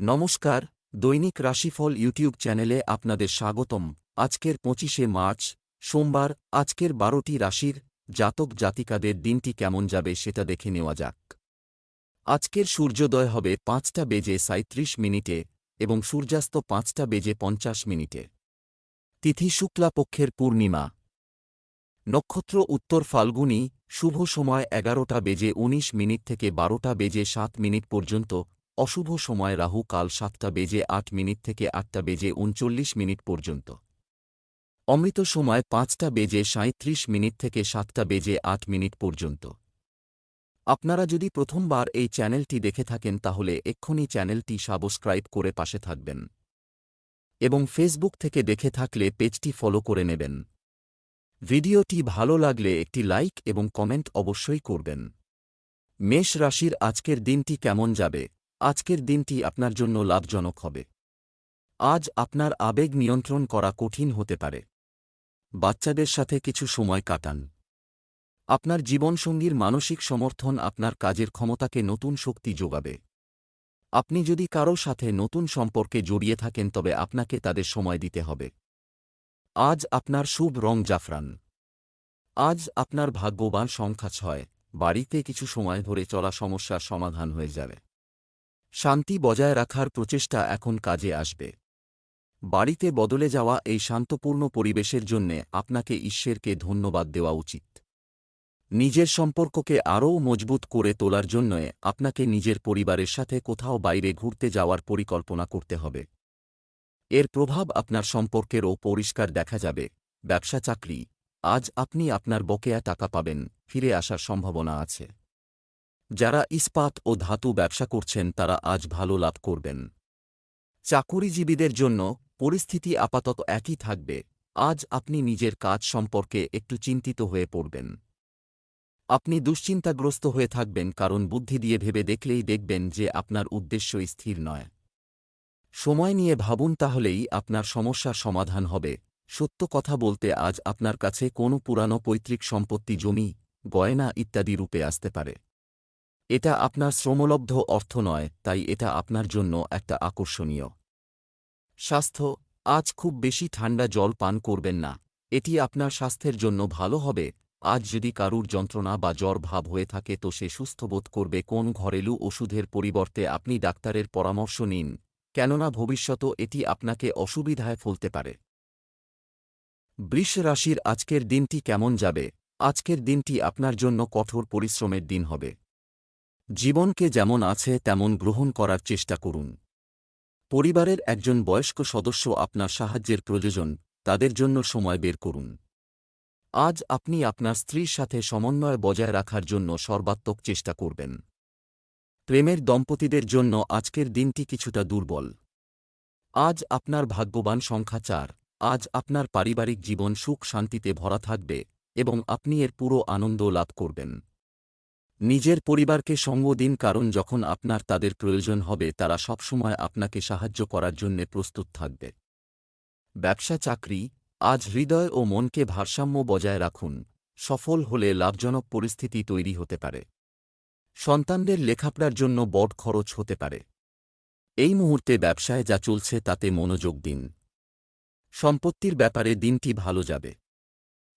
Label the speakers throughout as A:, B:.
A: নমস্কার, দৈনিক রাশিফল ইউটিউব চ্যানেলে আপনাদের স্বাগতম। আজকের পঁচিশে মার্চ, সোমবার, আজকের বারোটি রাশির জাতক জাতিকাদের দিনটি কেমন যাবে সেটা দেখে নেওয়া যাক। আজকের সূর্যোদয় হবে পাঁচটা বেজে সাঁত্রিশ মিনিটে এবং সূর্যাস্ত পাঁচটা বেজে পঞ্চাশ মিনিটে। তিথি শুক্লাপক্ষের পূর্ণিমা। নক্ষত্র উত্তর ফাল্গুনী, শুভ সময় এগারোটা বেজে ১৯ মিনিট থেকে বারোটা বেজে সাত মিনিট পর্যন্ত অশুভ সময় রাহু কাল সাতটা বেজে আট মিনিট থেকে আটটা বেজে উনচল্লিশ মিনিট পর্যন্ত। অমৃত সময় পাঁচটা বেজে সাঁত্রিশ মিনিট থেকে সাতটা বেজে আট মিনিট পর্যন্ত। আপনারা যদি প্রথমবার এই চ্যানেলটি দেখে থাকেন তাহলে এক্ষুনি চ্যানেলটি সাবস্ক্রাইব করে পাশে থাকবেন। এবং ফেসবুক থেকে দেখে থাকলে পেজটি ফলো করে নেবেন। ভিডিওটি ভালো লাগলে একটি লাইক এবং কমেন্ট অবশ্যই করবেন। মেষ রাশির আজকের দিনটি কেমন যাবে? আজকের দিনটি আপনার জন্য লাভজনক হবে। আজ আপনার আবেগ নিয়ন্ত্রণ করা কঠিন হতে পারে। বাচ্চাদের সাথে কিছু সময় কাটান। আপনার জীবনসঙ্গীর মানসিক সমর্থন আপনার কাজের ক্ষমতাকে নতুন শক্তি যোগাবে। আপনি যদি কারও সাথে নতুন সম্পর্কে জড়িয়ে থাকেন, তবে আপনাকে তাদের সময় দিতে হবে। আজ আপনার শুভ রং জাফরান। আজ আপনার ভাগ্যবান সংখ্যা ছয়। বাড়িতে কিছু সময় ধরে চলা সমস্যার সমাধান হয়ে যাবে। শান্তি বজায় রাখার প্রচেষ্টা এখন কাজে আসবে। বাড়িতে বদলে যাওয়া এই শান্তপূর্ণ পরিবেশের জন্যে আপনাকে ঈশ্বরকে ধন্যবাদ দেওয়া উচিত। নিজের সম্পর্ককে আরও মজবুত করে তোলার জন্য আপনাকে নিজের পরিবারের সাথে কোথাও বাইরে ঘুরতে যাওয়ার পরিকল্পনা করতে হবে। এর প্রভাব আপনার সম্পর্কেরও পরিষ্কার দেখা যাবে। ব্যবসা চাকরি, আজ আপনি আপনার বকেয়া টাকা পাবেন, ফিরে আসার সম্ভাবনা আছে। যারা ইস্পাত ও ধাতু ব্যবসা করছেন তারা আজ ভালো লাভ করবেন। চাকুরিজীবীদের জন্য পরিস্থিতি আপাতত একই থাকবে। আজ আপনি নিজের কাজ সম্পর্কে একটু চিন্তিত হয়ে পড়বেন। আপনি দুশ্চিন্তাগ্রস্ত হয়ে থাকবেন কারণ বুদ্ধি দিয়ে ভেবে দেখলেই দেখবেন যে আপনার উদ্দেশ্য স্থির নয়। সময় নিয়ে ভাবুন তাহলেই আপনার সমস্যার সমাধান হবে। সত্য কথা বলতে আজ আপনার কাছে কোনো পুরানো পৈতৃক সম্পত্তি, জমি, গয়না ইত্যাদি রূপে আসতে পারে। এটা আপনার শ্রমলব্ধ অর্থ নয়, তাই এটা আপনার জন্য একটা আকর্ষণীয়। স্বাস্থ্য, আজ খুব বেশি ঠান্ডা জল পান করবেন না। এটি আপনার স্বাস্থ্যের জন্য ভালো হবে। আজ যদি কারুর যন্ত্রণা বা জ্বর ভাব হয়ে থাকে তো সে সুস্থ বোধ করবে কোন ঘরেলু ওষুধের পরিবর্তে আপনি ডাক্তারের পরামর্শ নিন। কেননা ভবিষ্যত এটি আপনাকে অসুবিধায় ফেলতে পারে। বৃষ রাশির আজকের দিনটি কেমন যাবে? আজকের দিনটি আপনার জন্য কঠোর পরিশ্রমের দিন হবে। জীবনকে যেমন আছে, তেমন গ্রহণ করার চেষ্টা করুন। পরিবারের একজন বয়স্ক সদস্য আপনার সাহায্যের প্রয়োজন, তাদের জন্য সময় বের করুন। আজ আপনি আপনার স্ত্রীর সাথে সমন্বয় বজায় রাখার জন্য সর্বাত্মক চেষ্টা করবেন। প্রেমের দম্পতিদের জন্য আজকের দিনটি কিছুটা দুর্বল। আজ আপনার ভাগ্যবান সংখ্যা চার, আজ আপনার পারিবারিক জীবন সুখ শান্তিতে ভরা থাকবে, এবং আপনি এর পুরো আনন্দ লাভ করবেন। নিজের পরিবারকে সঙ্গ দিন কারণ যখন আপনার তাদের প্রয়োজন হবে, তারা সবসময় আপনাকে সাহায্য করার জন্য প্রস্তুত থাকবে। ব্যবসা চাকরি, আজ হৃদয় ও মনকে ভারসাম্য বজায় রাখুন। সফল হলে লাভজনক পরিস্থিতি তৈরি হতে পারে। সন্তানদের লেখাপড়ার জন্য বড় খরচ হতে পারে। এই মুহূর্তে ব্যবসায় যা চলছে তাতে মনোযোগ দিন। সম্পত্তির ব্যাপারে দিনটি ভালো যাবে।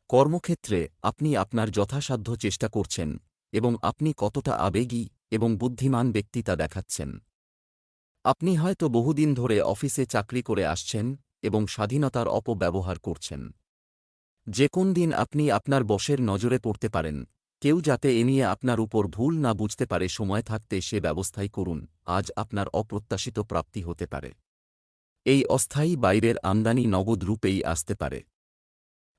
A: কর্মক্ষেত্রে আপনি আপনার যথাসাধ্য চেষ্টা করছেন। এবং আপনি কতটা আবেগী এবং বুদ্ধিমান ব্যক্তি তা দেখাচ্ছেন। আপনি হয়তো বহুদিন ধরে অফিসে চাকরি করে আসছেন এবং স্বাধীনতার অপব্যবহার করছেন। যে কোন দিন আপনি আপনার বসের নজরে পড়তে পারেন, কেউ যাতে এ নিয়ে আপনার উপর ভুল না বুঝতে পারে সময় থাকতে সে ব্যবস্থাই করুন, আজ আপনার অপ্রত্যাশিত প্রাপ্তি হতে পারে। এই অস্থায়ী বাইরের আমদানি নগদ রূপেই আসতে পারে।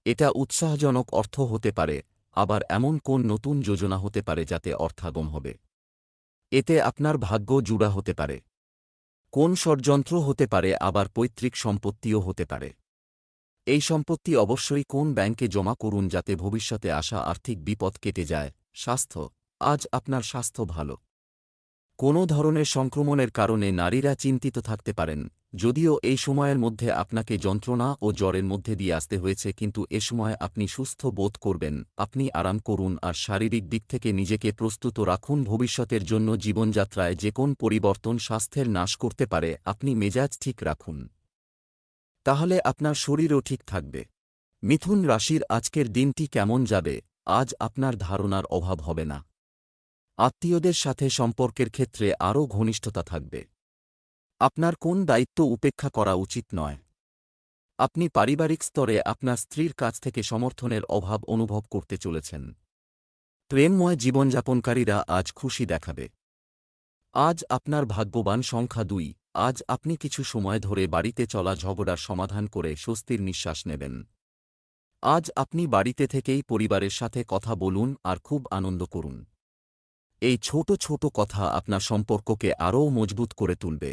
A: এটা উৎসাহজনক অর্থ হতে পারে আবার এমন কোন নতুন যোজনা হতে পারে যাতে অর্থাগম হবে? এতে আপনার ভাগ্য জুড়া হতে পারে। কোন ষড়যন্ত্র হতে পারে, আবার পৈতৃক সম্পত্তিও হতে পারে। এই সম্পত্তি অবশ্যই কোন ব্যাংকে জমা করুন যাতে ভবিষ্যতে আসা আর্থিক বিপদ কেটে যায়। স্বাস্থ্য, আজ আপনার স্বাস্থ্য ভালো। কোনো ধরনের সংক্রমণের কারণে নারীরা চিন্তিত থাকতে পারেন। যদিও এই সময়ের মধ্যে আপনাকে যন্ত্রণা ও জ্বরের মধ্যে দিয়ে আসতে হয়েছে, কিন্তু এ সময় আপনি সুস্থ বোধ করবেন, আপনি আরাম করুন আর শারীরিক দিক থেকে নিজেকে প্রস্তুত রাখুন। ভবিষ্যতের জন্য জীবনযাত্রায় যে কোন পরিবর্তন স্বাস্থ্যের নাশ করতে পারে, আপনি মেজাজ ঠিক রাখুন। তাহলে আপনার শরীরও ঠিক থাকবে। মিথুন রাশির আজকের দিনটি কেমন যাবে, আজ আপনার ধারণার অভাব হবে না। আত্মীয়দের সাথে সম্পর্কের ক্ষেত্রে আরও ঘনিষ্ঠতা থাকবে। আপনার কোন দায়িত্ব উপেক্ষা করা উচিত নয়। আপনি পারিবারিক স্তরে আপনার স্ত্রীর কাছ থেকে সমর্থনের অভাব অনুভব করতে চলেছেন। প্রেমময় জীবনযাপনকারীরা আজ খুশি দেখাবে। আজ আপনার ভাগ্যবান সংখ্যা দুই, আজ আপনি কিছু সময় ধরে বাড়িতে চলা ঝগড়ার সমাধান করে স্বস্তির নিঃশ্বাস নেবেন। আজ আপনি বাড়িতে থেকেই পরিবারের সাথে কথা বলুন আর খুব আনন্দ করুন। এই ছোট ছোট কথা আপনার সম্পর্ককে আরও মজবুত করে তুলবে।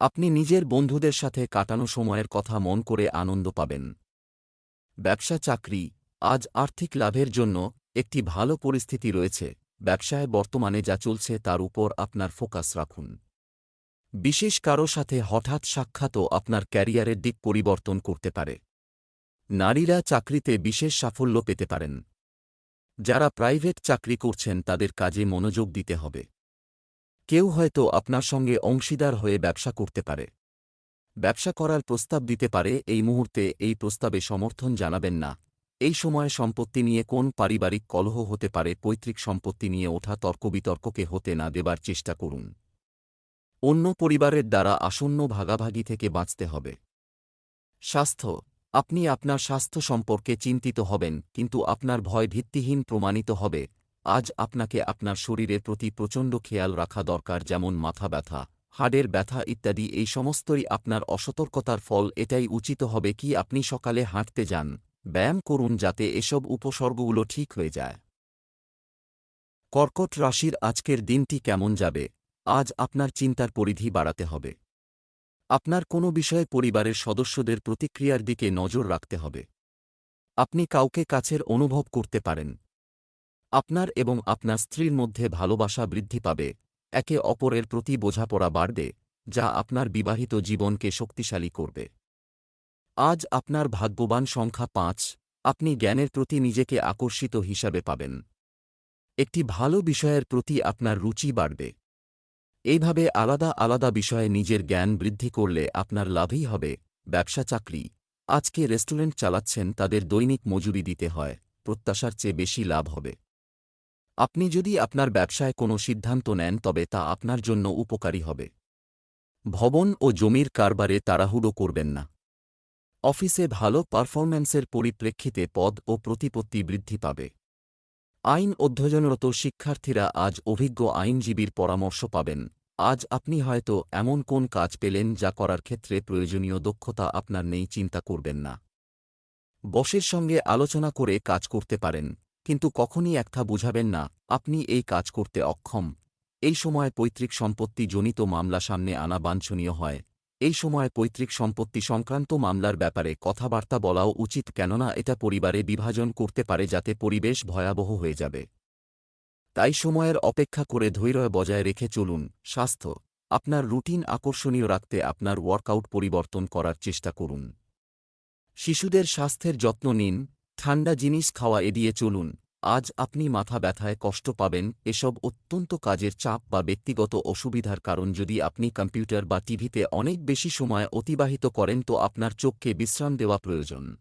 A: আপনি নিজের বন্ধুদের সাথে কাটানো সময়ের কথা মন করে আনন্দ পাবেন। ব্যবসা চাকরি, আজ আর্থিক লাভের জন্য একটি ভালো পরিস্থিতি রয়েছে, ব্যবসায় বর্তমানে যা চলছে তার উপর আপনার ফোকাস রাখুন। বিশেষ কারও সাথে হঠাৎ সাক্ষাৎও আপনার ক্যারিয়ারের দিক পরিবর্তন করতে পারে। নারীরা চাকরিতে বিশেষ সাফল্য পেতে পারেন। যারা প্রাইভেট চাকরি করছেন তাদের কাজে মনোযোগ দিতে হবে। কেউ হয়তো আপনার সঙ্গে অংশীদার হয়ে ব্যবসা করতে পারে। ব্যবসা করার প্রস্তাব দিতে পারে, এই মুহূর্তে এই প্রস্তাবে সমর্থন জানাবেন না। এই সময় সম্পত্তি নিয়ে কোন পারিবারিক কলহ হতে পারে, পৈতৃক সম্পত্তি নিয়ে ওঠা তর্কবিতর্ককে হতে না দেবার চেষ্টা করুন। অন্য পরিবারের দ্বারা আসন্ন ভাগাভাগি থেকে বাঁচতে হবে। স্বাস্থ্য, আপনি আপনার স্বাস্থ্য সম্পর্কে চিন্তিত হবেন, কিন্তু আপনার ভয় ভিত্তিহীন প্রমাণিত হবে। আজ আপনাকে আপনার শরীরের প্রতি প্রচণ্ড খেয়াল রাখা দরকার, যেমন মাথা ব্যথা, হাড়ের ব্যথা ইত্যাদি। এই সমস্তই আপনার অসতর্কতার ফল। এটাই উচিত হবে কি আপনি সকালে হাঁটতে যান, ব্যায়াম করুন যাতে এসব উপসর্গগুলো ঠিক হয়ে যায়। কর্কট রাশির আজকের দিনটি কেমন যাবে? আজ আপনার চিন্তার পরিধি বাড়াতে হবে। আপনার কোনো বিষয়ে পরিবারের সদস্যদের প্রতিক্রিয়ার দিকে নজর রাখতে হবে। আপনি কাউকে কাছের অনুভব করতে পারেন। আপনার এবং আপনার স্ত্রীর মধ্যে ভালোবাসা বৃদ্ধি পাবে। একে অপরের প্রতি বোঝাপড়া বাড়বে, যা আপনার বিবাহিত জীবনকে শক্তিশালী করবে। আজ আপনার ভাগ্যবান সংখ্যা পাঁচ, আপনি জ্ঞানের প্রতি নিজেকে আকর্ষিত হিসাবে পাবেন। একটি ভালো বিষয়ের প্রতি আপনার রুচি বাড়বে। এইভাবে আলাদা আলাদা বিষয়ে নিজের জ্ঞান বৃদ্ধি করলে আপনার লাভই হবে, ব্যবসা চাকরি। আজকে রেস্টুরেন্ট চালাচ্ছেন তাদের দৈনিক মজুরি দিতে হয়, প্রত্যাশার চেয়ে বেশি লাভ হবে। আপনি যদি আপনার ব্যবসায় কোনো সিদ্ধান্ত নেন, তবে তা আপনার জন্য উপকারী হবে। ভবন ও জমির কারবারে তাড়াহুড়ো করবেন না। অফিসে ভালো পারফরম্যান্সের পরিপ্রেক্ষিতে পদ ও প্রতিপত্তি বৃদ্ধি পাবে। আইন অধ্যয়নরত শিক্ষার্থীরা আজ অভিজ্ঞ আইনজীবীর পরামর্শ পাবেন। আজ আপনি হয়তো এমন কোন কাজ পেলেন, যা করার ক্ষেত্রে প্রয়োজনীয় দক্ষতা আপনার নেই, চিন্তা করবেন না। বসের সঙ্গে আলোচনা করে কাজ করতে পারেন। কিন্তু কখনই একথা বুঝাবেন না, আপনি এই কাজ করতে অক্ষম। এই সময় পৈতৃক সম্পত্তি জনিত মামলা সামনে আনা বাঞ্ছনীয় হয়। এই সময় পৈতৃক সম্পত্তি সংক্রান্ত মামলার ব্যাপারে কথাবার্তা বলাও উচিত কেননা এটা পরিবারে বিভাজন করতে পারে যাতে পরিবেশ ভয়াবহ হয়ে যাবে। তাই সময়ের অপেক্ষা করে ধৈর্য বজায় রেখে চলুন, স্বাস্থ্য, আপনার রুটিন আকর্ষণীয় রাখতে আপনার ওয়ার্কআউট পরিবর্তন করার চেষ্টা করুন। শিশুদের স্বাস্থ্যের যত্ন নিন ঠান্ডা জিনিস খাওয়া এড়িয়ে চলুন। আজ আপনি মাথা ব্যথায় কষ্ট পাবেন। এসব অত্যন্ত কাজের চাপ বা ব্যক্তিগত অসুবিধার কারণ যদি আপনি কম্পিউটার বা টিভিতে অনেক বেশি সময় অতিবাহিত করেন তো আপনার চোখকে বিশ্রাম দেওয়া প্রয়োজন।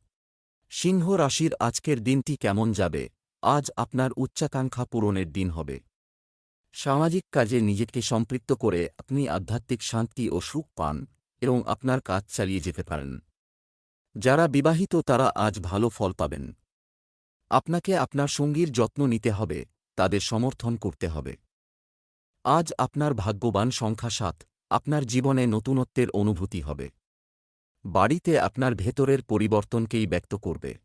A: সিংহ রাশির আজকের দিনটি কেমন যাবে? আজ আপনার উচ্চাকাঙ্ক্ষা পূরণের দিন হবে। সামাজিক কাজে নিজেকে সম্পৃক্ত করে আপনি আধ্যাত্মিক শান্তি ও সুখ পান এবং আপনার কাজ চালিয়ে যেতে পারেন। যারা বিবাহিত তারা আজ ভালো ফল পাবেন। আপনাকে আপনার সঙ্গীর যত্ন নিতে হবে, তাদের সমর্থন করতে হবে। আজ আপনার ভাগ্যবান সংখ্যা সাত, আপনার জীবনে নতুনত্বের অনুভূতি হবে। বাড়িতে আপনার ভেতরের পরিবর্তনকেই ব্যক্ত করবে।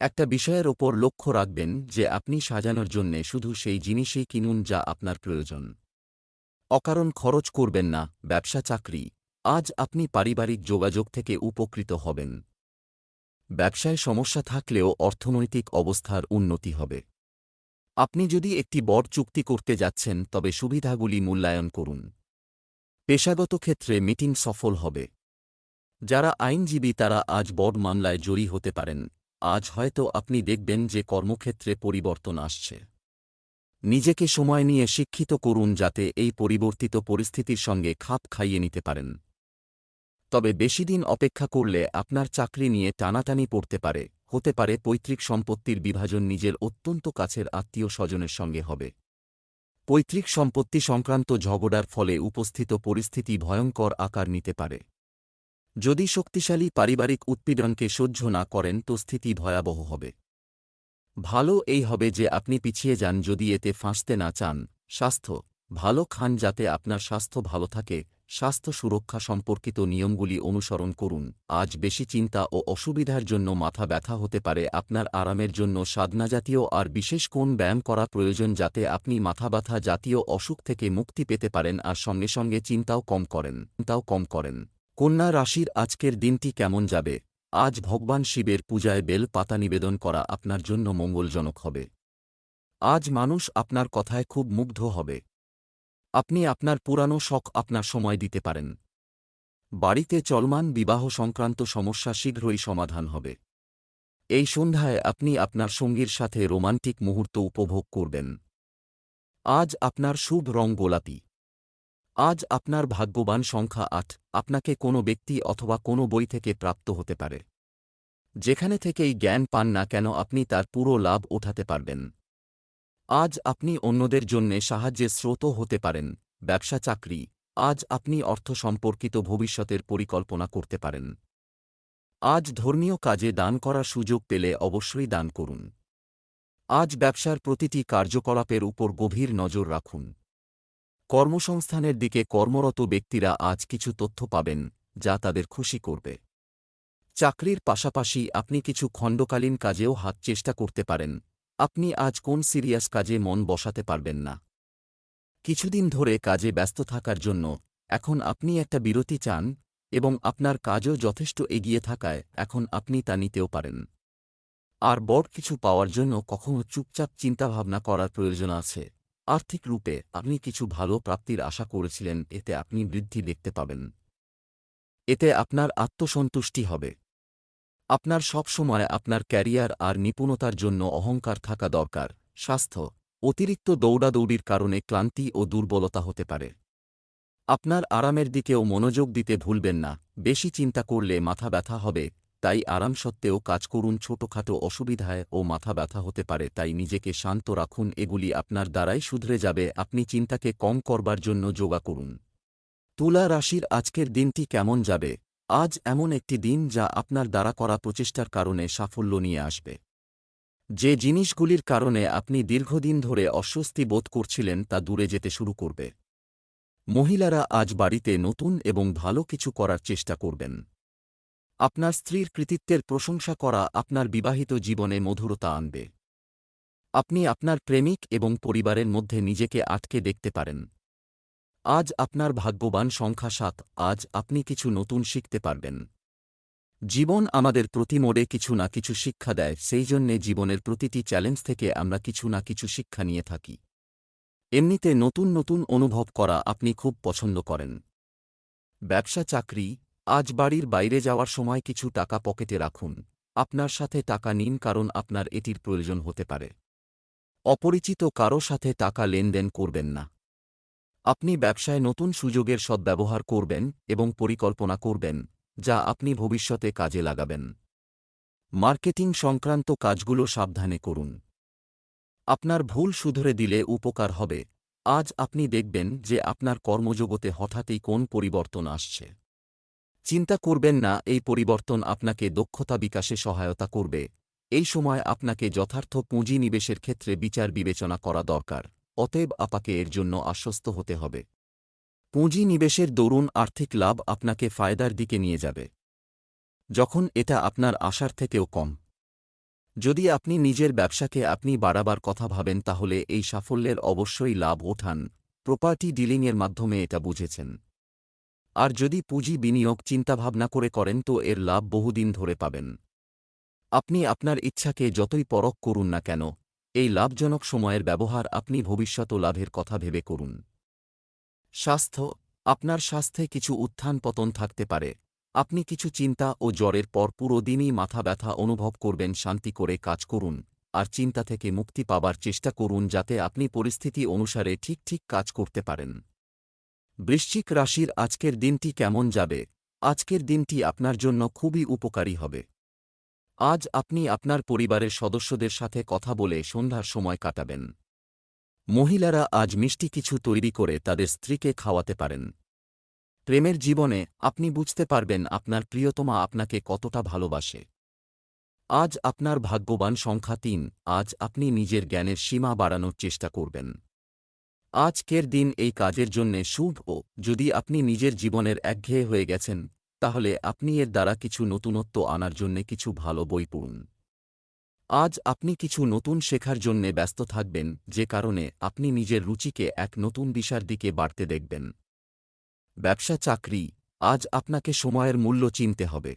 A: একটা বিষয়ের ওপর লক্ষ্য রাখবেন যে আপনি সাজানোর জন্যে শুধু সেই জিনিসই কিনুন যা আপনার প্রয়োজন। অকারণ খরচ করবেন না, ব্যবসা চাকরি। আজ আপনি পারিবারিক যোগাযোগ থেকে উপকৃত হবেন। ব্যবসায় সমস্যা থাকলেও অর্থনৈতিক অবস্থার উন্নতি হবে। আপনি যদি একটি বড় চুক্তি করতে যাচ্ছেন, তবে সুবিধাগুলি মূল্যায়ন করুন। পেশাগত ক্ষেত্রে মিটিং সফল হবে। যারা আইনজীবী, তারা আজ বড় মামলায় জড়ি হতে পারেন। আজ হয়তো আপনি দেখবেন যে কর্মক্ষেত্রে পরিবর্তন আসছে। নিজেকে সময় নিয়ে শিক্ষিত করুন, যাতে এই পরিবর্তিত পরিস্থিতির সঙ্গে খাপ খাইয়ে নিতে পারেন। তবে বেশি দিন অপেক্ষা করলে আপনার চাকরি নিয়ে টানাটানি পড়তে পারে, হতে পারে পৈতৃক সম্পত্তির বিভাজন নিজের অত্যন্ত কাছের আত্মীয় স্বজনের সঙ্গে হবে। পৈতৃক সম্পত্তি সংক্রান্ত ঝগড়ার ফলে উপস্থিত পরিস্থিতি ভয়ঙ্কর আকার নিতে পারে। যদি শক্তিশালী পারিবারিক উৎপীড়নকে সহ্য না করেন তো স্থিতি ভয়াবহ হবে। ভালো এই হবে যে আপনি পিছিয়ে যান যদি এতে ফাঁসতে না চান। স্বাস্থ্য, ভালো খান যাতে আপনার স্বাস্থ্য ভালো থাকে স্বাস্থ্য সুরক্ষা সম্পর্কিত নিয়মগুলি অনুসরণ করুন। আজ বেশি চিন্তা ও অসুবিধার জন্য মাথা ব্যথা হতে পারে। আপনার আরামের জন্য সাধনাজাতীয় আর বিশেষ কোন ব্যায়াম করা প্রয়োজন যাতে আপনি মাথা ব্যথা জাতীয় অসুখ থেকে মুক্তি পেতে পারেন আর সঙ্গে সঙ্গে চিন্তাও কম করেন, চিন্তাও কম করেন। কন্যা রাশির আজকের দিনটি কেমন যাবে? আজ ভগবান শিবের পূজায় বেল পাতা নিবেদন করা আপনার জন্য মঙ্গলজনক হবে। আজ মানুষ আপনার কথায় খুব মুগ্ধ হবে। আপনি আপনার পুরানো শখ আপনার সময় দিতে পারেন। বাড়িতে চলমান বিবাহ সংক্রান্ত সমস্যা শীঘ্রই সমাধান হবে। এই সন্ধ্যায় আপনি আপনার সঙ্গীর সাথে রোমান্টিক মুহূর্ত উপভোগ করবেন। আজ আপনার শুভ রং গোলাপি। আজ আপনার ভাগ্যবান সংখ্যা আট, আপনাকে কোনো ব্যক্তি অথবা কোনো বই থেকে প্রাপ্ত হতে পারে। যেখানে থেকেই জ্ঞান পান না কেন আপনি তার পুরো লাভ ওঠাতে পারবেন। আজ আপনি অন্যদের জন্যে সাহায্যের স্রোত হতে পারেন, ব্যবসা চাকরি, আজ আপনি অর্থ সম্পর্কিত ভবিষ্যতের পরিকল্পনা করতে পারেন। আজ ধর্মীয় কাজে দান করার সুযোগ পেলে অবশ্যই দান করুন। আজ ব্যবসার প্রতিটি কার্যকলাপের উপর গভীর নজর রাখুন। কর্মসংস্থানের দিকে কর্মরত ব্যক্তিরা আজ কিছু তথ্য পাবেন, যা তাদের খুশি করবে। চাকরির পাশাপাশি আপনি কিছু খণ্ডকালীন কাজেও হাত চেষ্টা করতে পারেন আপনি আজ কোন সিরিয়াস কাজে মন বসাতে পারবেন না? কিছুদিন ধরে কাজে ব্যস্ত থাকার জন্য এখন আপনি একটা বিরতি চান এবং আপনার কাজও যথেষ্ট এগিয়ে থাকায় এখন আপনি তা নিতেও পারেন। আর বড় কিছু পাওয়ার জন্য কখনও চুপচাপ চিন্তাভাবনা করার প্রয়োজন আছে। আর্থিক রূপে আপনি কিছু ভালো প্রাপ্তির আশা করেছিলেন, এতে আপনি বৃদ্ধি দেখতে পাবেন। এতে আপনার আত্মসন্তুষ্টি হবে। আপনার সব সময় আপনার ক্যারিয়ার আর নিপুণতার জন্য অহংকার থাকা দরকার, স্বাস্থ্য, অতিরিক্ত দৌড়াদৌড়ির কারণে ক্লান্তি ও দুর্বলতা হতে পারে। আপনার আরামের দিকেও মনোযোগ দিতে ভুলবেন না, বেশি চিন্তা করলে মাথা ব্যথা হবে, তাই আরাম সত্ত্বেও কাজ করুন ছোটখাটো অসুবিধায় ও মাথা ব্যথা হতে পারে, তাই নিজেকে শান্ত রাখুন, এগুলি আপনার দ্বারাই শুধরে যাবে, আপনি চিন্তাকে কম করবার জন্য যোগা করুন। তুলা রাশির আজকের দিনটি কেমন যাবে? আজ এমন একটি দিন যা আপনার দ্বারা করা প্রচেষ্টার কারণে সাফল্য নিয়ে আসবে। যে জিনিসগুলির কারণে আপনি দীর্ঘদিন ধরে অস্বস্তি বোধ করছিলেন তা দূরে যেতে শুরু করবে। মহিলারা আজ বাড়িতে নতুন এবং ভালো কিছু করার চেষ্টা করবেন। আপনার স্ত্রীর কৃতিত্বের প্রশংসা করা আপনার বিবাহিত জীবনে মধুরতা আনবে। আপনি আপনার প্রেমিক এবং পরিবারের মধ্যে নিজেকে আটকে দেখতে পারেন। আজ আপনার ভাগ্যবান সংখ্যা সাত, আজ আপনি কিছু নতুন শিখতে পারবেন। জীবন আমাদের প্রতি মোড়ে কিছু না কিছু শিক্ষা দেয়, সেই জন্যে জীবনের প্রতিটি চ্যালেঞ্জ থেকে আমরা কিছু না কিছু শিক্ষা নিয়ে থাকি। এমনিতে নতুন নতুন অনুভব করা আপনি খুব পছন্দ করেন। ব্যবসা, চাকরি, আজ বাড়ির বাইরে যাওয়ার সময় কিছু টাকা পকেটে রাখুন। আপনার সাথে টাকা নিন কারণ আপনার এটির প্রয়োজন হতে পারে। অপরিচিত কারও সাথে টাকা লেনদেন করবেন না। আপনি ব্যবসায় নতুন সুযোগের সদ্ব্যবহার করবেন এবং পরিকল্পনা করবেন, যা আপনি ভবিষ্যতে কাজে লাগাবেন। মার্কেটিং সংক্রান্ত কাজগুলো সাবধানে করুন। আপনার ভুল শুধরে দিলে উপকার হবে। আজ আপনি দেখবেন যে আপনার কর্মজগতে হঠাৎই কোন পরিবর্তন আসছে। চিন্তা করবেন না, এই পরিবর্তন আপনাকে দক্ষতা বিকাশে সহায়তা করবে। এই সময় আপনাকে যথার্থ পুঁজি নিবেশের ক্ষেত্রে বিচার বিবেচনা করা দরকার। অতএব আপাকে এর জন্য আশ্বস্ত হতে হবে। পুঁজি নিবেশের দরুন আর্থিক লাভ আপনাকে ফায়দার দিকে নিয়ে যাবে। যখন এটা আপনার আশার থেকেও কম। যদি আপনি নিজের ব্যবসাকে আপনি বাড়াবার কথা ভাবেন তাহলে এই সাফল্যের অবশ্যই লাভ ওঠান। প্রপার্টি ডিলিংয়ের মাধ্যমে এটা বুঝেছেন। আর যদি পুঁজি বিনিয়োগ চিন্তাভাবনা করে করেন তো এর লাভ বহুদিন ধরে পাবেন। আপনি আপনার ইচ্ছাকে যতই পরখ করুন না কেন এই লাভজনক সময়ের ব্যবহার আপনি ভবিষ্যৎ লাভের কথা ভেবে করুন। স্বাস্থ্য, আপনার স্বাস্থ্যে কিছু উত্থান পতন থাকতে পারে। আপনি কিছু চিন্তা ও জ্বরের পর পুরো দিনই মাথা ব্যথা অনুভব করবেন, শান্তি করে কাজ করুন, আর চিন্তা থেকে মুক্তি পাবার চেষ্টা করুন যাতে আপনি পরিস্থিতি অনুসারে ঠিক ঠিক কাজ করতে পারেন। বৃশ্চিক রাশির আজকের দিনটি কেমন যাবে? আজকের দিনটি আপনার জন্য খুবই উপকারী হবে। আজ আপনি আপনার পরিবারের সদস্যদের সাথে কথা বলে সন্ধ্যার সময় কাটাবেন। মহিলারা আজ মিষ্টি কিছু তৈরি করে তাদের স্ত্রীকে খাওয়াতে পারেন। প্রেমের জীবনে আপনি বুঝতে পারবেন আপনার প্রিয়তমা আপনাকে কতটা ভালোবাসে। আজ আপনার ভাগ্যবান সংখ্যা তিন, আজ আপনি নিজের জ্ঞানের সীমা বাড়ানোর চেষ্টা করবেন। আজকের দিন এই কাজের জন্যে শুভ ও যদি আপনি নিজের জীবনের একঘেয়ে হয়ে গেছেন তাহলে আপনি এর দ্বারা কিছু নতুনত্ব আনার জন্যে কিছু ভালো বই পড়ুন। আজ আপনি কিছু নতুন শেখার জন্যে ব্যস্ত থাকবেন, যে কারণে আপনি নিজের রুচিকে এক নতুন দিশার দিকে বাড়তে দেখবেন। ব্যবসা চাকরি, আজ আপনাকে সময়ের মূল্য চিনতে হবে।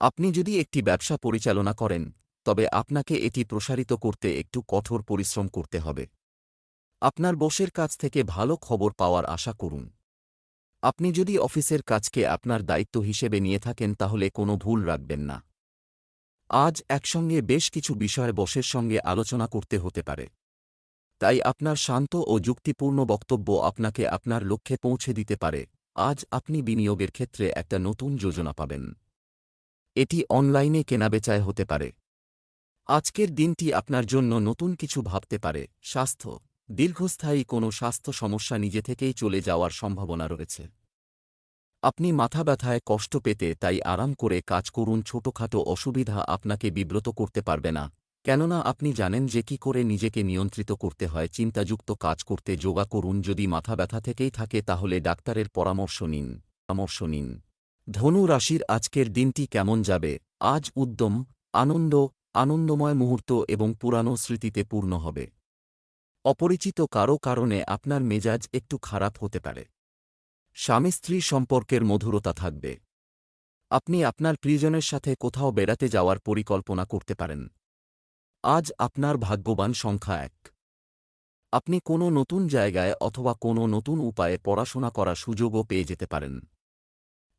A: আপনি যদি একটি ব্যবসা পরিচালনা করেন, তবে আপনাকে এটি প্রসারিত করতে একটু কঠোর পরিশ্রম করতে হবে। আপনার বসের কাছ থেকে ভালো খবর পাওয়ার আশা করুন। আপনি যদি অফিসের কাজকে আপনার দায়িত্ব হিসেবে নিয়ে থাকেন, তাহলে কোনো ভুল রাখবেন না। আজ একসঙ্গে বেশ কিছু বিষয় বসের সঙ্গে আলোচনা করতে হতে পারে। তাই আপনার শান্ত ও যুক্তিপূর্ণ বক্তব্য আপনাকে আপনার লক্ষ্যে পৌঁছে দিতে পারে। আজ আপনি বিনিয়োগের ক্ষেত্রে একটা নতুন যোজনা পাবেন। এটি অনলাইনে কেনাবেচায় হতে পারে। আজকের দিনটি আপনার জন্য নতুন কিছু ভাবতে পারে। স্বাস্থ্য। দীর্ঘস্থায়ী কোনো স্বাস্থ্য সমস্যা নিজে থেকেই চলে যাওয়ার সম্ভাবনা রয়েছে। আপনি মাথা ব্যথায় কষ্ট পেতে তাই আরাম করে কাজ করুন। ছোটখাটো অসুবিধা আপনাকে বিব্রত করতে পারবে না। কেননা আপনি জানেন যে কি করে নিজেকে নিয়ন্ত্রিত করতে হয়। চিন্তাযুক্ত কাজ করতে যোগা করুন। যদি মাথা ব্যথা থেকেই থাকে তাহলে ডাক্তারের পরামর্শ নিন। পরামর্শ নিন। ধনু রাশির আজকের দিনটি কেমন যাবে? আজ উদ্যম, আনন্দ, আনন্দময় মুহূর্ত এবং পুরানো স্মৃতিতে পূর্ণ হবে। অপরিচিত কারও কারণে আপনার মেজাজ একটু খারাপ হতে পারে। স্বামী স্ত্রী সম্পর্কের মধুরতা থাকবে। আপনি আপনার প্রিয়জনের সাথে কোথাও বেড়াতে যাওয়ার পরিকল্পনা করতে পারেন। আজ আপনার ভাগ্যবান সংখ্যা এক। আপনি কোনো নতুন জায়গায় অথবা কোনো নতুন উপায়ে পড়াশোনা করার সুযোগও পেয়ে যেতে পারেন।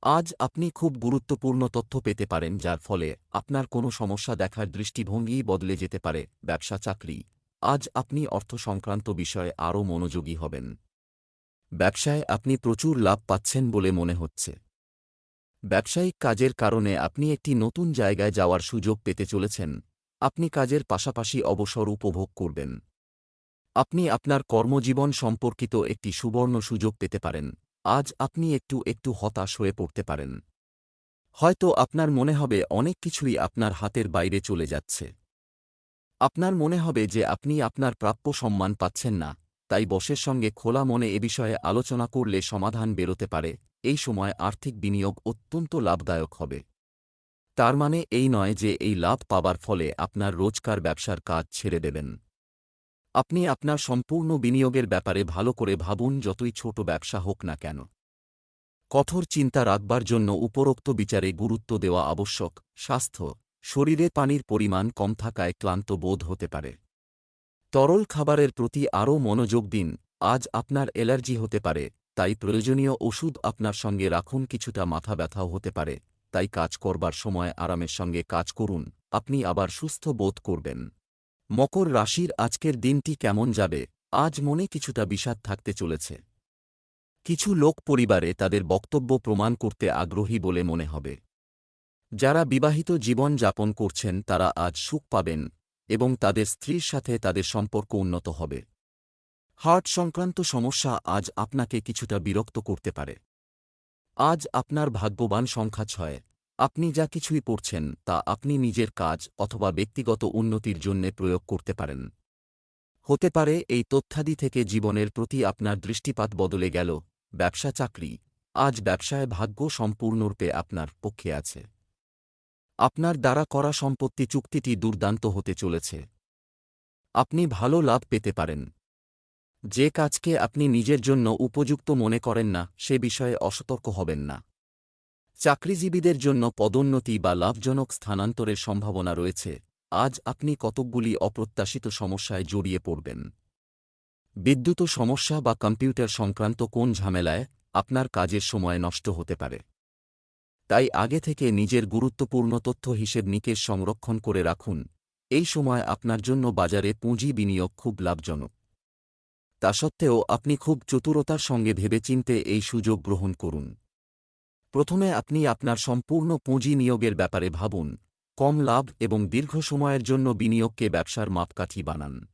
A: আজ আপনি খুব গুরুত্বপূর্ণ তথ্য পেতে পারেন, যার ফলে আপনার কোনো সমস্যা দেখার দৃষ্টিভঙ্গিই বদলে যেতে পারে, ব্যবসা, চাকরি। আজ আপনি অর্থ সংক্রান্ত বিষয়ে আরও মনোযোগী হবেন। ব্যবসায় আপনি প্রচুর লাভ পাচ্ছেন বলে মনে হচ্ছে। ব্যবসায়িক কাজের কারণে আপনি একটি নতুন জায়গায় যাওয়ার সুযোগ পেতে চলেছেন। আপনি কাজের পাশাপাশি অবসর উপভোগ করবেন। আপনি আপনার কর্মজীবন সম্পর্কিত একটি সুবর্ণ সুযোগ পেতে পারেন। আজ আপনি একটু একটু হতাশ হয়ে পড়তে পারেন। হয়তো আপনার মনে হবে অনেক কিছুই আপনার হাতের বাইরে চলে যাচ্ছে। আপনার মনে হবে যে আপনি আপনার প্রাপ্য সম্মান পাচ্ছেন না। তাই বসের সঙ্গে খোলা মনে এ বিষয়ে আলোচনা করলে সমাধান বেরোতে পারে। এই সময় আর্থিক বিনিয়োগ অত্যন্ত লাভদায়ক হবে। তার মানে এই নয় যে এই লাভ পাবার ফলে আপনার রোজকার ব্যবসার কাজ ছেড়ে দেবেন। আপনি আপনার সম্পূর্ণ বিনিয়োগের ব্যাপারে ভালো করে ভাবুন যতই ছোট ব্যবসা হোক না কেন। কঠোর চিন্তা রাখবার জন্য উপরোক্ত বিচারে গুরুত্ব দেওয়া আবশ্যক। স্বাস্থ্য, শরীরে পানির পরিমাণ কম থাকায় ক্লান্ত বোধ হতে পারে। তরল খাবারের প্রতি আরও মনোযোগ দিন, আজ আপনার অ্যালার্জি হতে পারে, তাই প্রয়োজনীয় ওষুধ আপনার সঙ্গে রাখুন, কিছুটা মাথা ব্যথাও হতে পারে, তাই কাজ করবার সময় আরামের সঙ্গে কাজ করুন, আপনি আবার সুস্থ বোধ করবেন। মকর রাশির আজকের দিনটি কেমন যাবে, আজ মনে কিছুটা বিষাদ থাকতে চলেছে। কিছু লোক পরিবারে তাদের বক্তব্য প্রমাণ করতে আগ্রহী বলে মনে হবে। যারা বিবাহিত জীবন যাপন করছেন, তারা আজ সুখ পাবেন এবং তাদের স্ত্রীর সাথে তাদের সম্পর্ক উন্নত হবে। হার্ট সংক্রান্ত সমস্যা আজ আপনাকে কিছুটা বিরক্ত করতে পারে। আজ আপনার ভাগ্যবান সংখ্যা ছয়। আপনি যা কিছুই পড়ছেন তা আপনি নিজের কাজ অথবা ব্যক্তিগত উন্নতির জন্যে প্রয়োগ করতে পারেন। হতে পারে এই তথ্যাদি থেকে জীবনের প্রতি আপনার দৃষ্টিপাত বদলে গেল। ব্যবসা চাকরি। আজ ব্যবসায় ভাগ্য সম্পূর্ণরূপে আপনার পক্ষে আছে। আপনার দ্বারা করা সম্পত্তি চুক্তিটি দুর্দান্ত হতে চলেছে। আপনি ভালো লাভ পেতে পারেন। যে কাজকে আপনি নিজের জন্য উপযুক্ত মনে করেন না, সে বিষয়ে অসতর্ক হবেন না। চাকরিজীবীদের জন্য পদোন্নতি বা লাভজনক স্থানান্তরের সম্ভাবনা রয়েছে। আজ আপনি কতকগুলি অপ্রত্যাশিত সমস্যায় জড়িয়ে পড়বেন। বিদ্যুৎ সমস্যা বা কম্পিউটার সংক্রান্ত কোন ঝামেলায় আপনার কাজের সময় নষ্ট হতে পারে? তাই আগে থেকে নিজের গুরুত্বপূর্ণ তথ্য হিসেব নিকেশ সংরক্ষণ করে রাখুন। এই সময় আপনার জন্য বাজারে পুঁজি বিনিয়োগ খুব লাভজনক। তা সত্ত্বেও আপনি খুব চতুরতার সঙ্গে ভেবেচিন্তে এই সুযোগ গ্রহণ করুন। প্রথমে আপনি আপনার সম্পূর্ণ পুঁজি নিয়োগের ব্যাপারে ভাবুন। কম লাভ এবং দীর্ঘ সময়ের জন্য বিনিয়োগকে ব্যবসার মাপকাঠি বানান।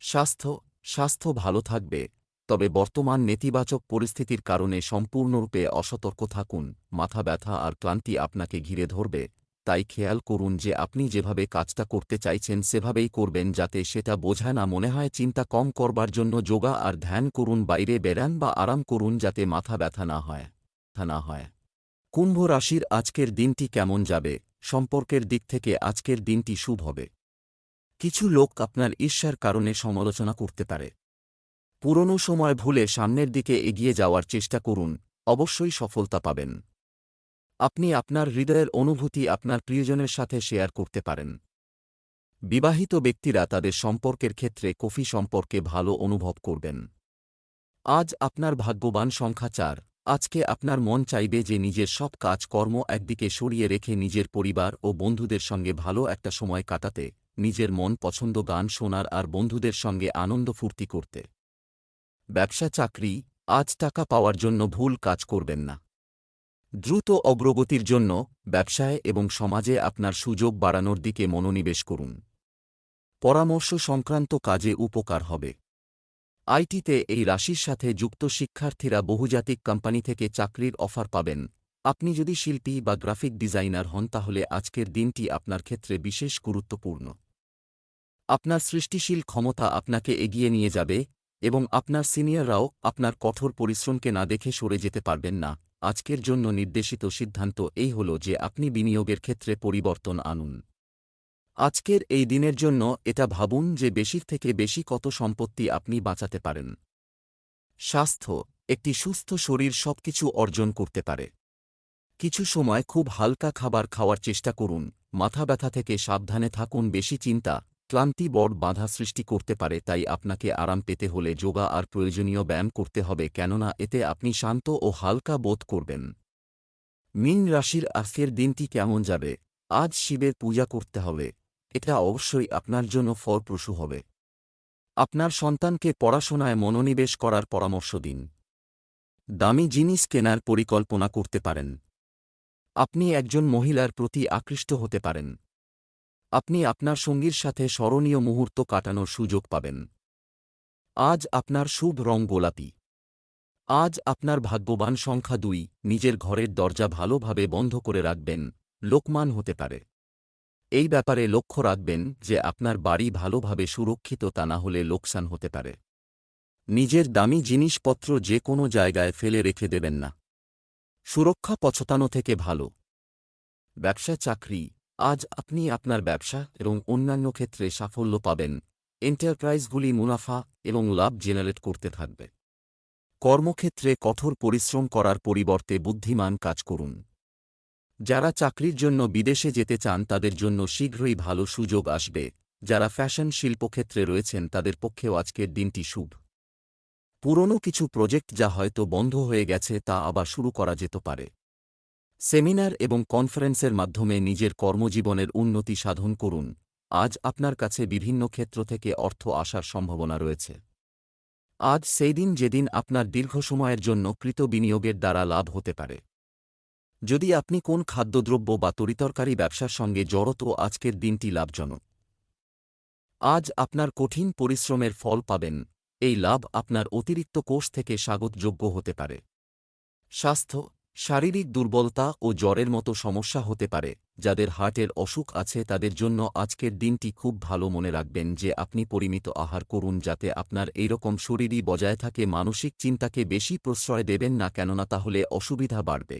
A: স্বাস্থ্য স্বাস্থ্য ভালো থাকবে। তবে বর্তমান নেতিবাচক পরিস্থিতির কারণে সম্পূর্ণরূপে অসতর্ক থাকুন, মাথা ব্যথা আর ক্লান্তি আপনাকে ঘিরে ধরবে। তাই খেয়াল করুন যে আপনি যেভাবে কাজটা করতে চাইছেন সেভাবেই করবেন যাতে সেটা বোঝায় না মনে হয় চিন্তা কম করবার জন্য যোগা আর ধ্যান করুন, বাইরে বেড়ান বা আরাম করুন যাতে মাথা ব্যথা না হয়, ব্যথা না হয়। কুম্ভ রাশির আজকের দিনটি কেমন যাবে? সম্পর্কের দিক থেকে আজকের দিনটি শুভ হবে। কিছু লোক আপনার ঈর্ষার কারণে সমালোচনা করতে পারে। পুরনো সময় ভুলে সামনের দিকে এগিয়ে যাওয়ার চেষ্টা করুন, অবশ্যই সফলতা পাবেন। আপনি আপনার হৃদয়ের অনুভূতি আপনার প্রিয়জনের সাথে শেয়ার করতে পারেন। বিবাহিত ব্যক্তিরা তাদের সম্পর্কের ক্ষেত্রে কফি সম্পর্কে ভালো অনুভব করবেন। আজ আপনার ভাগ্যবান সংখ্যা চার, আজকে আপনার মন চাইবে যে নিজের সব কাজকর্ম একদিকে সরিয়ে রেখে নিজের পরিবার ও বন্ধুদের সঙ্গে ভালো একটা সময় কাটাতে, নিজের মন পছন্দ গান শোনার আর বন্ধুদের সঙ্গে আনন্দ ফুর্তি করতে। ব্যবসা চাকরি আজ টাকা পাওয়ার জন্য ভুল কাজ করবেন না। দ্রুত অগ্রগতির জন্য ব্যবসায় এবং সমাজে আপনার সুযোগ বাড়ানোর দিকে মনোনিবেশ করুন। পরামর্শ সংক্রান্ত কাজে উপকার হবে। আইটিতে এই রাশির সাথে যুক্ত শিক্ষার্থীরা বহুজাতিক কোম্পানি থেকে চাকরির অফার পাবেন। আপনি যদি শিল্পী বা গ্রাফিক ডিজাইনার হন তাহলে আজকের দিনটি আপনার ক্ষেত্রে বিশেষ গুরুত্বপূর্ণ। আপনার সৃষ্টিশীল ক্ষমতা আপনাকে এগিয়ে নিয়ে যাবে এবং আপনার সিনিয়ররাও আপনার কঠোর পরিশ্রমকে না দেখে সরে যেতে পারবেন না। আজকের জন্য নির্দেশিত সিদ্ধান্ত এই হল যে আপনি বিনিয়োগের ক্ষেত্রে পরিবর্তন আনুন। আজকের এই দিনের জন্য এটা ভাবুন যে বেশির থেকে বেশি কত সম্পত্তি আপনি বাঁচাতে পারেন। স্বাস্থ্য, একটি সুস্থ শরীর সবকিছু অর্জন করতে পারে। কিছু সময় খুব হালকা খাবার খাওয়ার চেষ্টা করুন, মাথা ব্যথা থেকে সাবধানে থাকুন, বেশি চিন্তা ক্লান্তি বড় বাধা সৃষ্টি করতে পারে, তাই আপনাকে আরাম পেতে হলে যোগা আর প্রয়োজনীয় ব্যায়াম করতে হবে, কেননা এতে আপনি শান্ত ও হালকা বোধ করবেন। মিন রাশির আজকের দিনটি কেমন যাবে? আজ শিবের পূজা করতে হবে। এটা অবশ্যই আপনার জন্য ফলপ্রসূ হবে। আপনার সন্তানকে পড়াশোনায় মনোনিবেশ করার পরামর্শ দিন। দামি জিনিস কেনার পরিকল্পনা করতে পারেন। আপনি একজন মহিলার প্রতি আকৃষ্ট হতে পারেন। আপনি আপনার সঙ্গীর সাথে স্মরণীয় মুহূর্ত কাটানোর সুযোগ পাবেন। আজ আপনার শুভ রং গোলাপি। আজ আপনার ভাগ্যবান সংখ্যা দুই, নিজের ঘরের দরজা ভালোভাবে বন্ধ করে রাখবেন, লোকমান হতে পারে। এই ব্যাপারে লক্ষ্য রাখবেন যে আপনার বাড়ি ভালোভাবে সুরক্ষিত তা না হলে লোকসান হতে পারে। নিজের দামি জিনিসপত্র যে কোনো জায়গায় ফেলে রেখে দেবেন না। সুরক্ষা পছতানো থেকে ভালো। ব্যবসা চাকরি আজ আপনি আপনার ব্যবসা এবং অন্যান্য ক্ষেত্রে সাফল্য পাবেন। এন্টারপ্রাইজগুলি মুনাফা এবং লাভ জেনারেট করতে থাকবে। কর্মক্ষেত্রে কঠোর পরিশ্রম করার পরিবর্তে বুদ্ধিমান কাজ করুন। যারা চাকরির জন্য বিদেশে যেতে চান, তাদের জন্য শীঘ্রই ভালো সুযোগ আসবে। যারা ফ্যাশন শিল্পক্ষেত্রে রয়েছেন, তাদের পক্ষেও আজকের দিনটি শুভ। পুরনো কিছু প্রজেক্ট যা হয়তো বন্ধ হয়ে গেছে, তা আবার শুরু করা যেতে পারে। সেমিনার এবং কনফারেন্সের মাধ্যমে নিজের কর্মজীবনের উন্নতি সাধন করুন। আজ আপনার কাছে বিভিন্ন ক্ষেত্র থেকে অর্থ আসার সম্ভাবনা রয়েছে। আজ সেই দিন যেদিন আপনার দীর্ঘ সময়ের জন্য কৃত বিনিয়োগের দ্বারা লাভ হতে পারে। যদি আপনি কোন খাদ্যদ্রব্য বা তরিতরকারি ব্যবসার সঙ্গে জড়ত, আজকের দিনটি লাভজনক। আজ আপনার কঠিন পরিশ্রমের ফল পাবেন। এই লাভ আপনার অতিরিক্ত কোষ থেকে স্বাগতযোগ্য হতে পারে। স্বাস্থ্য শারীরিক দুর্বলতা ও জ্বরের মতো সমস্যা হতে পারে, যাদের হার্টের অসুখ আছে তাদের জন্য আজকের দিনটি খুব ভালো মনে রাখবেন যে আপনি পরিমিত আহার করুন যাতে আপনার এইরকম শরীরই বজায় থাকে, মানসিক চিন্তাকে বেশি প্রশ্রয় দেবেন না, কেননা তাহলে অসুবিধা বাড়বে।